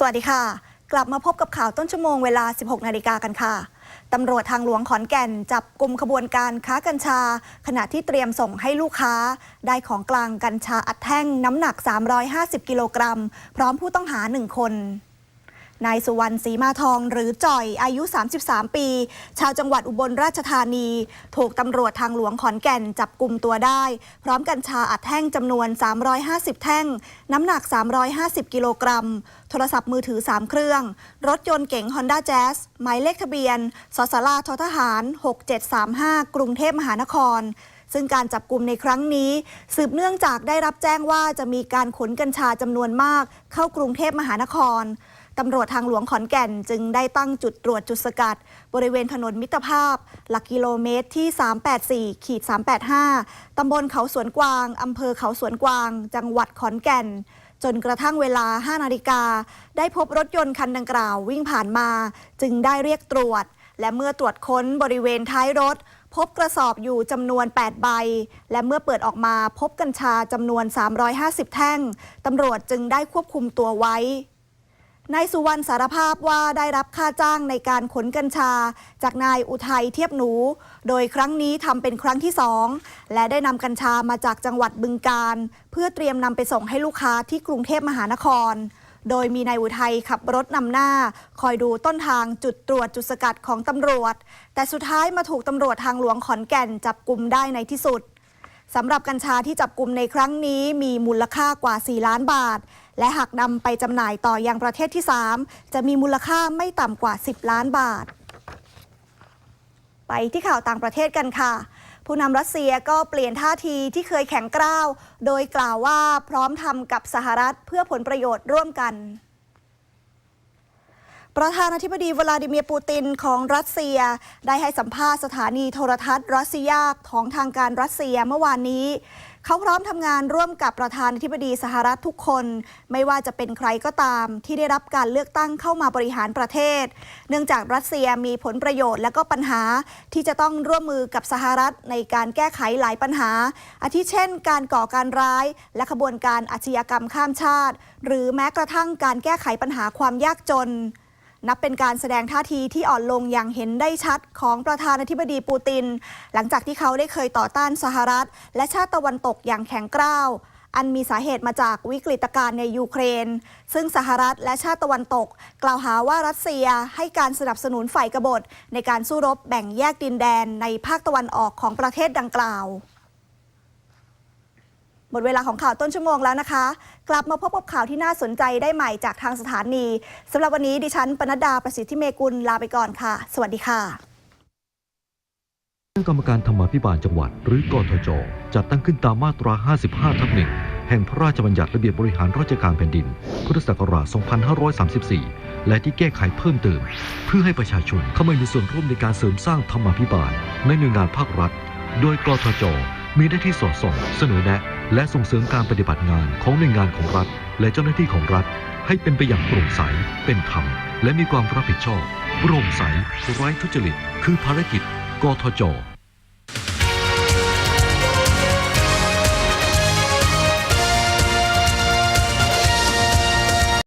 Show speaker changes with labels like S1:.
S1: สวัสดีค่ะ กลับมาพบกับข่าวต้นชั่วโมงเวลา 16 นาฬิกากันค่ะตำรวจทางหลวงขอนแก่น จับกลุ่มขบวนการค้ากัญชา ขณะที่เตรียมส่งให้ลูกค้า ได้ของกลางกัญชาอัดแท่งน้ำหนัก 350 กิโลกรัม พร้อมผู้ต้องหา 1 คน นายสุวรรณศรีมาทองหรือจ่อยอายุ 33 ปี ชาวจังหวัดอุบลราชธานี ถูกตำรวจทางหลวงขอนแก่นจับกลุ่มตัวได้ พร้อมกัญชาอัดแท่งจำนวน 350 แท่ง น้ำหนัก 350 กิโลกรัม โทรศัพท์มือถือ 3 เครื่อง รถยนต์เก๋ง Honda Jazz หมายเลขทะเบียนสสลาททหาร 6735 กรุงเทพมหานครซึ่งการจับกลุ่มในครั้งนี้ สืบเนื่องจากได้รับแจ้งว่าจะมีการขนกัญชาจำนวนมาก เข้ากรุงเทพมหานคร ตำรวจทางหลวงขอนแก่นจึงได้ตั้งจุดตรวจจุดสกัด บริเวณถนนมิตรภาพ หลักกิโลเมตรที่ 384ขีด385 ตำบลเขาสวนกวาง อำเภอเขาสวนกวาง จังหวัดขอนแก่น จนกระทั่งเวลา 5 นาฬิกา ได้พบรถยนต์คันดังกล่าววิ่งผ่านมา จึงได้เรียกตรวจ และเมื่อตรวจค้นบริเวณท้ายรถ พบกระสอบอยู่จำนวน 8 ใบ และเมื่อเปิดออกมาพบกัญชาจำนวน 350 แท่ง ตำรวจจึงได้ควบคุมตัวไว้ นายสุวรรณสารภาพว่าได้รับค่าจ้างในการขนกัญชา จากนายอุทัยเทียบหนู โดยครั้งนี้ทำเป็นครั้งที่สองและได้นำกัญชามาจากจังหวัดบึงการ เพื่อเตรียมนำไปส่งให้ลูกค้าที่กรุงเทพมหานคร โดยมีนายอุทัยขับรถนำหน้า คอยดูต้นทางจุดตรวจจุดสกัดของตำรวจ แต่สุดท้ายมาถูกตำรวจทางหลวงขอนแก่นจับกลุ่มได้ในที่สุดสำหรับกัญชาที่จับกลุ่มในครั้งนี้มีมูลค่ากว่า 4 ล้านบาท และหากนำไปจำหน่ายต่อยังประเทศที่ 3 จะมีมูลค่าไม่ต่ำกว่า 10 ล้านบาท ไปที่ข่าวต่างประเทศกันค่ะผู้นำรัสเซียก็เปลี่ยนท่าทีที่เคยแข็งกร้าว โดยกล่าวว่าพร้อมทำกับสหรัฐเพื่อผลประโยชน์ร่วมกัน ประธานาธิบดีวลาดิเมียร์ปูตินของรัสเซีย ได้ให้สัมภาษณ์สถานีโทรทัศน์รัสเซียของทางการรัสเซียเมื่อวานนี้ เขาพร้อมทำงานร่วมกับประธานาธิบดีสหรัฐทุกคน ไม่ว่าจะเป็นใครก็ตาม ที่ได้รับการเลือกตั้งเข้ามาบริหารประเทศ เนื่องจากรัสเซียมีผลประโยชน์และก็ปัญหาที่จะต้องร่วมมือกับสหรัฐในการแก้ไขหลายปัญหา อาทิเช่น การก่อการร้ายและขบวนการอาชญากรรมข้ามชาติ หรือแม้กระทั่งการแก้ไขปัญหาความยากจน นับเป็นการแสดงท่าทีที่อ่อนลงอย่างเห็นได้ชัดของประธานาธิบดีปูติน หลังจากที่เขาได้เคยต่อต้านสหรัฐ และชาติตะวันตกอย่างแข็งกร้าว อันมีสาเหตุมาจากวิกฤตการณ์ในยูเครน ซึ่งสหรัฐและชาติตะวันตก กล่าวหาว่ารัสเซียให้การสนับสนุนฝ่ายกบฏ ในการสู้รบแบ่งแยกดินแดนในภาคตะวันออกของประเทศดังกล่าว หมดเวลาของข่าวต้นชั่วโมงแล้วนะคะ กลับมาพบกับข่าวที่น่าสนใจได้ใหม่จากทางสถานีสำหรับวันนี้ดิฉันปนัดดาประสิทธิเมกุลลาไปก่อนค่ะ สวัสดีค่ะ
S2: คณะกรรมการธรรมาภิบาลจังหวัด หรือกทจจัดตั้งขึ้นตามมาตรา 55 ทับหนึ่งแห่งพระราชบัญญัติระเบียบบริหารราชการแผ่นดิน พุทธศักราช 2534 และที่แก้ไขเพิ่มเติม เพื่อให้ประชาชนเข้ามามีส่วนร่วมในการเสริมสร้างธรรมาภิบาลในหน่วยงานภาครัฐ โดยกทจมีหน้าที่สอดส่อง เสนอแนะ และส่งเสริมการปฏิบัติงานของหน่วยงานของรัฐ และเจ้าหน้าที่ของรัฐ ให้เป็นไปอย่างโปร่งใส เป็นธรรม และมีความรับผิดชอบโปร่งใสไร้ทุจริต คือภารกิจ กทจ